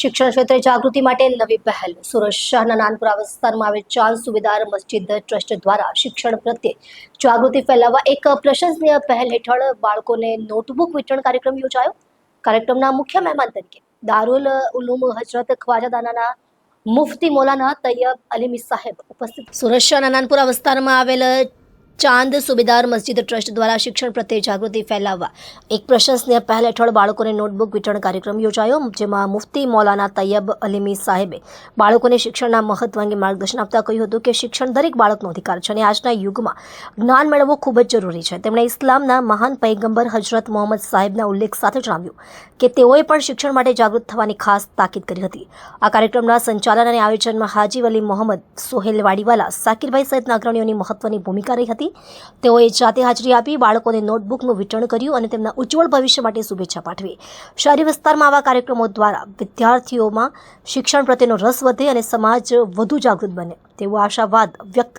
શિક્ષણ ક્ષેત્રે જાગૃતિ માટે નવી પહેલ. સુરત શહેરના નાનપુરા વિસ્તારમાં આવેલ ચાંદ સુબેદાર મસ્જિદ ટ્રસ્ટ દ્વારા શિક્ષણ પ્રત્યે જાગૃતિ ફેલાવવા એક પ્રશંસનીય પહેલ હેઠળ બાળકોને નોટબુક વિતરણ કાર્યક્રમ યોજાયો. કાર્યક્રમના મુખ્ય મહેમાન તરીકે દારૂલ ઉલુમ હજરત ખ્વાજાદાનાના મુફતી મૌલાના તૈયબ અલીમી સાહેબ ઉપસ્થિત. સુરત શહેરના નાનપુરા વિસ્તારમાં આવેલ ચાંદ સુબેદાર મસ્જિદ ટ્રસ્ટ દ્વારા શિક્ષણ પ્રત્યે જાગૃતિ ફેલાવવા. એક પ્રશંસનીય પહેલ હેઠળ બાળકોને નોટબુક વિતરણ કાર્યક્રમ યોજાયો, જેમાં મુફતી મૌલાના તૈયબ અલીમી સાહેબે બાળકોને શિક્ષણના મહત્વ અંગે માર્ગદર્શન આપતા કહ્યું હતું કે શિક્ષણ દરેક બાળકનો અધિકાર છે અને આજના યુગમાં જ્ઞાન મેળવવું ખૂબ જ જરૂરી છે. તેમણે ઇસ્લામના મહાન પૈગંબર હજરત મોહમ્મદ સાહેબના ઉલ્લેખ સાથે જણાવ્યું કે તેઓએ પણ શિક્ષણ માટે જાગૃત થવાની ખાસ તાકીદ કરી હતી. આ કાર્યક્રમના સંચાલન અને આયોજનમાં હાજી વલી મોહમ્મદ સોહેલ વાડીવાલા સાકિરભાઈ સહિતના અગ્રણીઓની મહત્વની ભૂમિકા રહી હતી તેઓએ જાતે હાજરી આપી બાળકોને નોટબુકનું વિતરણ કર્યું અને તેમના ઉજ્જવળ ભવિષ્ય માટે શુભેચ્છા પાઠવી. શહેરી વિસ્તારમાં આવા કાર્યક્રમો દ્વારા વિદ્યાર્થીઓમાં શિક્ષણ પ્રત્યેનો રસ વધે અને સમાજ વધુ જાગૃત બને. તેવો આશાવાદ વ્યક્ત